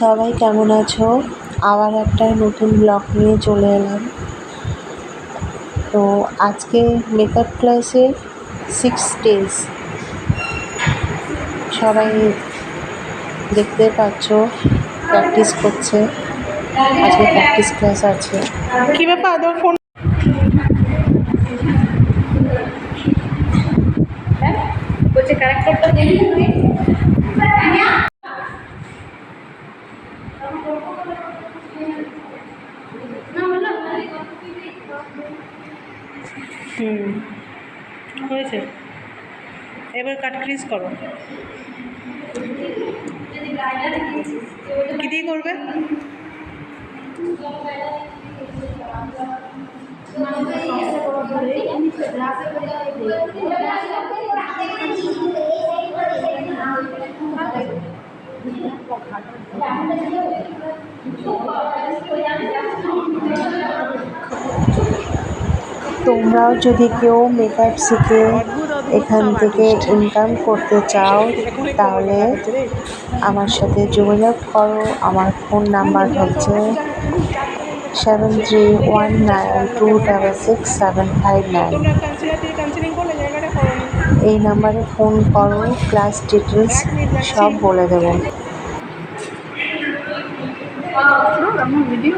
সবাই কেমন আছো? আবার একটা নতুন ব্লগ নিয়ে চলে এলাম। তো আজকে মেকআপ ক্লাসে সিক্স ডেজ সবাই দেখতে পাচ্ছ প্র্যাকটিস করছে। আজকে প্র্যাকটিস ক্লাস আছে। কি ব্যাপার? ফোন বলছে ক্যারেক্টারটা দেখি হুম হয়েছে। এবার কাট ক্রিজ করো। কি দিয়ে করবে? তোমরাও যদি কেউ মেকআপ শিখে এখান থেকে ইনকাম করতে চাও, তাহলে আমার সাথে যোগাযোগ করো। আমার ফোন নাম্বার হচ্ছে seven three one nine two double six seven five nine এই নাম্বারে ফোন করো ক্লাস ডিটেলস সব বলে দেবো। ভিডিও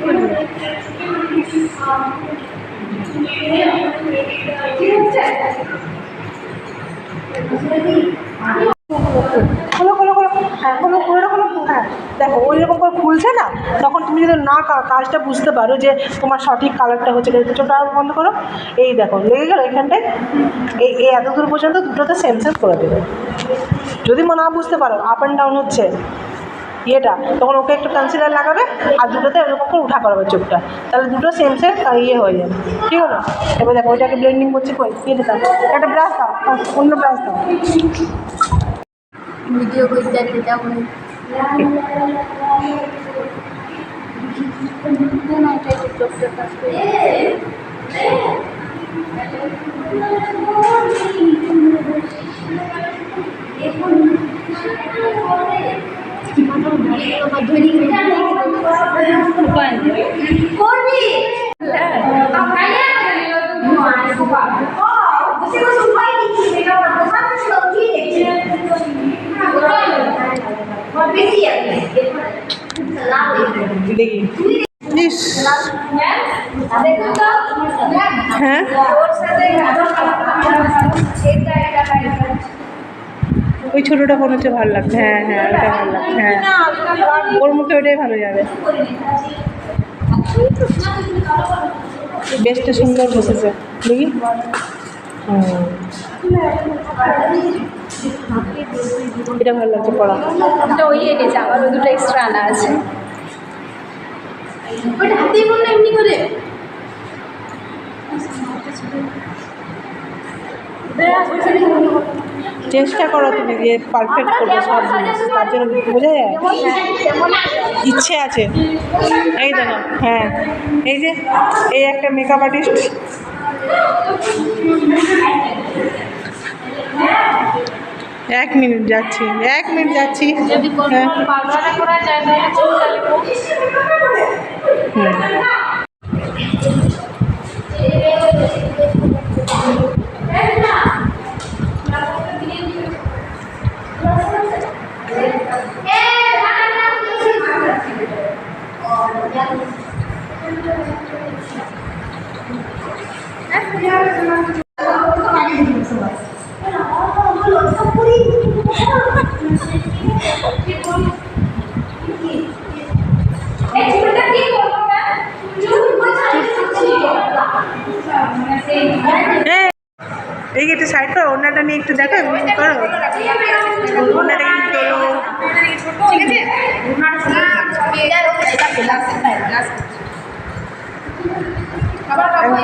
খোলো খোলো খোলো। হ্যাঁ খোলো খোলো হ্যাঁ দেখো, ওই রকম করে খুলছে না, তখন তুমি যদি না কাজটা বুঝতে পারো যে তোমার সঠিক কালারটা হচ্ছে চোখটা বন্ধ করো। এই দেখো, লেগে গেলো এখানটায়। এই এই এত দূর পর্যন্ত দুটোতে সেম করে দেবে। যদি না বুঝতে পারো আপ অ্যান্ড ডাউন হচ্ছে ইয়েটা তখন ওকে একটু কনসিলার লাগাবে আর দুটোতে এরকম করে উঠা করাবে চোখটা। তাহলে দুটো সেম সেম ইয়ে হয়ে যাবে। ঠিক হলো? এবার দেখো ওইটাকে ব্লেন্ডিং করছি কই? ইয়ে দাও। একটা ব্রাশ দাও। অন্য ব্রাশ দাও। ভিডিও করতে দেখতে যেমন চোখটা কাজ করে করবি দেখি ইস হ্যাঁ ওই ছোটোটা মনে হচ্ছে ভালো লাগছে। হ্যাঁ হ্যাঁ ওটা ভালো লাগছে। হ্যাঁ। ওর মুখে ওটাই ভালো যাবে। বেশটা সুন্দর বসেছে। দেখি। এটা ভালো লাগছে পড়া। ওটা ওই এনেছে আবার ওই দুটো এক্সট্রা আনা আছে। করে। চেষ্টা করো তুমি যে পারফেক্ট করবে সব জিনিস তার জন্য বোঝা যায়? ইচ্ছে আছে। এই দেখো হ্যাঁ। এই যে এই একটা মেকআপ আর্টিস্ট এক মিনিট যাচ্ছি এক মিনিট যাচ্ছি। হ্যাঁ পার্লারে করা যায় তাহলে চুলটা নেব হুম। এই, এই একটু সাইড করো অন্যটা নিয়ে একটু দেখো করো।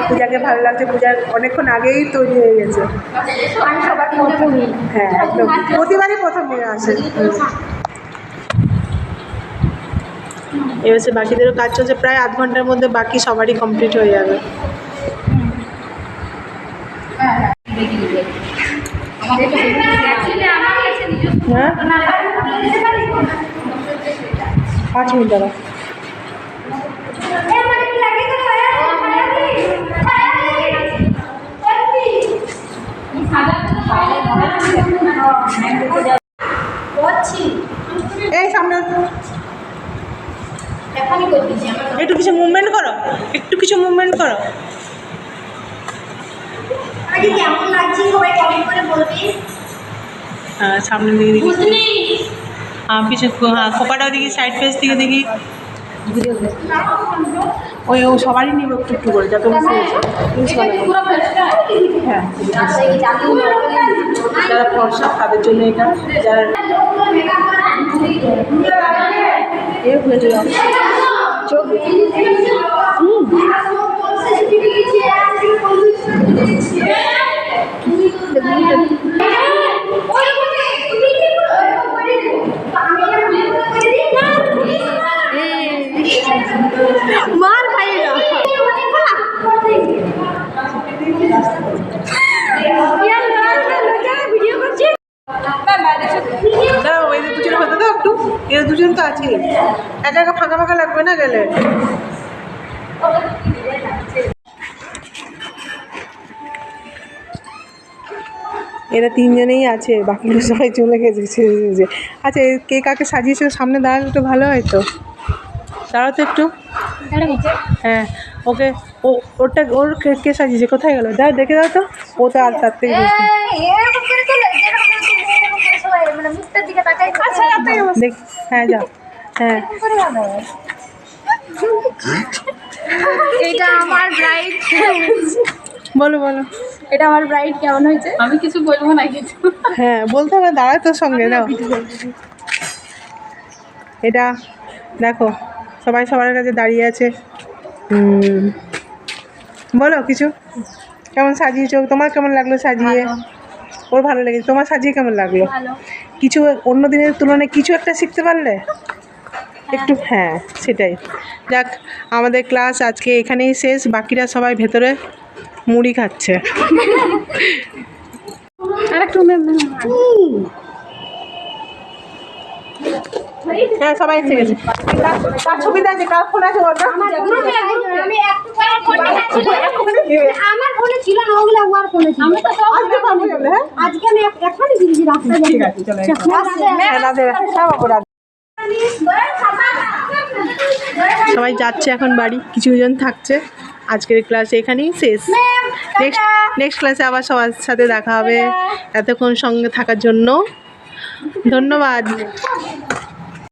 পূজাকে ভালো লাগছে পূজার অনেকক্ষণ আগেই তৈরি হয়ে গেছে। হ্যাঁ একদম। প্রতিবারই প্রথম নিয়ে আসে। এবার সে বাকিদেরও কাজ চলছে প্রায় আধ ঘণ্টার মধ্যে বাকি সবারই কমপ্লিট হয়ে যাবে অ্যাকচুয়ালি আমার কাছে নিজস্ব হ্যাঁ না পাঁচ মিনিট দাঁড়া এই সামনে। একটু কিছু মুভমেন্ট করো একটু কিছু মুভমেন্ট করো। কেমন লাগছে? সবাই কমেন্ট করে বলবি। হ্যাঁ সামনের দিকে পিছু হ্যাঁ খোপাটাও দেখি সাইড ফেস দিকে দেখি। ওই ও সবারই নিব একটু একটু করে যত হ্যাঁ যারা ফর্সা তাদের জন্য এটা। যারা চোখ মার খাই ভিডিও করছি দাঁড়াও এদের দুজন হতে দাও একটু এরা দুজন একা একা ফাঁকা ফাঁকা লাগবে না গেলে? এরা তিনজনেই আছে বাকিগুলো সবাই চলে গেছে আচ্ছা কে কাকে সাজিয়েছে সামনে দাঁড়ালে একটু ভালো হয় তো। দাঁড়াও তো একটু। হ্যাঁ ওকে ও ওরটা ওর কে কে সাজিয়েছে? কোথায় গেল? দাও দেখে দাও তো। ও তো আর তার থেকে আচ্ছা দেখ হ্যাঁ যাও। হ্যাঁ। এটা আমার ব্রাইড বলো বলো। এটা আমার ব্রাইড কেমন হয়েছে? আমি কিছু বলব না কিছু হ্যাঁ বলতে হবে দাঁড়ায় তোর সঙ্গে দাও এটা দেখো সবাই সবার কাছে দাঁড়িয়ে আছে। বলো কিছু। কেমন সাজিয়েছো? তোমার কেমন লাগল সাজিয়ে? ওর ভালো লেগেছে। তোমার সাজিয়ে কেমন লাগল? কিছু অন্য দিনের তুলনায় কিছু একটা শিখতে পারলে? একটু হ্যাঁ সেটাই। যাক আমাদের ক্লাস আজকে এখানেই শেষ বাকিরা সবাই ভেতরে মুড়ি খাচ্ছে। হ্যাঁ সবাই এসে গেছে। আছে কার ফোন বলতো আমার ফোনে ছিল না ওগুলো আমার ফোনে ছিল। আমি তো সব আজকে হ্যাঁ আজকে আমি এক- এখনই দিয়েছি রাস্তায় ঠিক আছে চলো রাধে রাধে বাবু রাধে সবাই যাচ্ছে এখন বাড়ি কিছুজন থাকছে। আজকের ক্লাস এখানেই শেষ। নেক্সট নেক্সট ক্লাসে আবার সবার সাথে দেখা হবে। এতক্ষণ সঙ্গে থাকার জন্য। ধন্যবাদ।